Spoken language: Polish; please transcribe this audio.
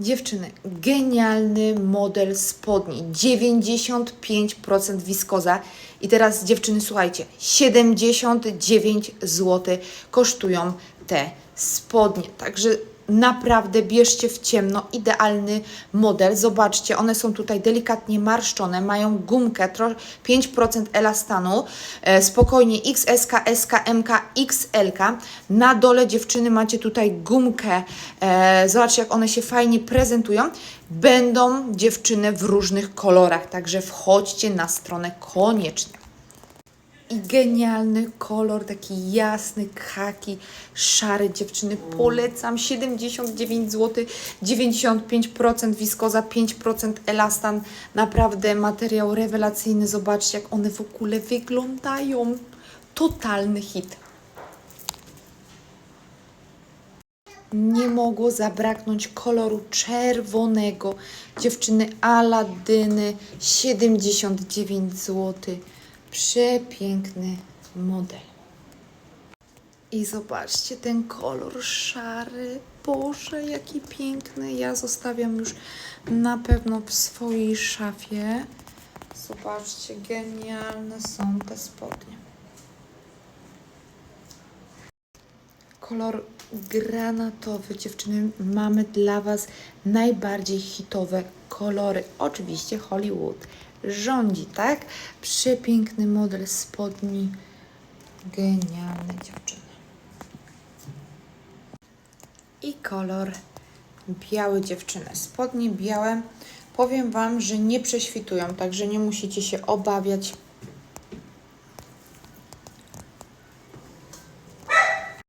Dziewczyny, genialny model spodni. 95% wiskoza. I teraz dziewczyny, słuchajcie, 79 zł kosztują te spodnie. Także naprawdę bierzcie w ciemno idealny model. Zobaczcie, one są tutaj delikatnie marszczone, mają gumkę, tro- 5% elastanu, e, spokojnie XS, SK, MK, XL. Na dole dziewczyny macie tutaj gumkę. E, zobaczcie, jak one się fajnie prezentują. Będą dziewczyny w różnych kolorach, także wchodźcie na stronę koniecznie. I genialny kolor, taki jasny, kaki, szary dziewczyny. Polecam 79 zł, 95% wiskoza, 5% elastan. Naprawdę materiał rewelacyjny. Zobaczcie, jak one w ogóle wyglądają. Totalny hit. nie mogło zabraknąć koloru czerwonego. Dziewczyny Aladyny 79 zł. Przepiękny model. I zobaczcie ten kolor szary. Boże, jaki piękny. Ja zostawiam już na pewno w swojej szafie. Zobaczcie, genialne są te spodnie. kolor granatowy. Dziewczyny, mamy dla Was najbardziej hitowe kolory. Oczywiście Hollywood rządzi, tak? Przepiękny model spodni. Genialne dziewczyny. I kolor biały dziewczyny. Spodnie białe. Powiem Wam, że nie prześwitują, także nie musicie się obawiać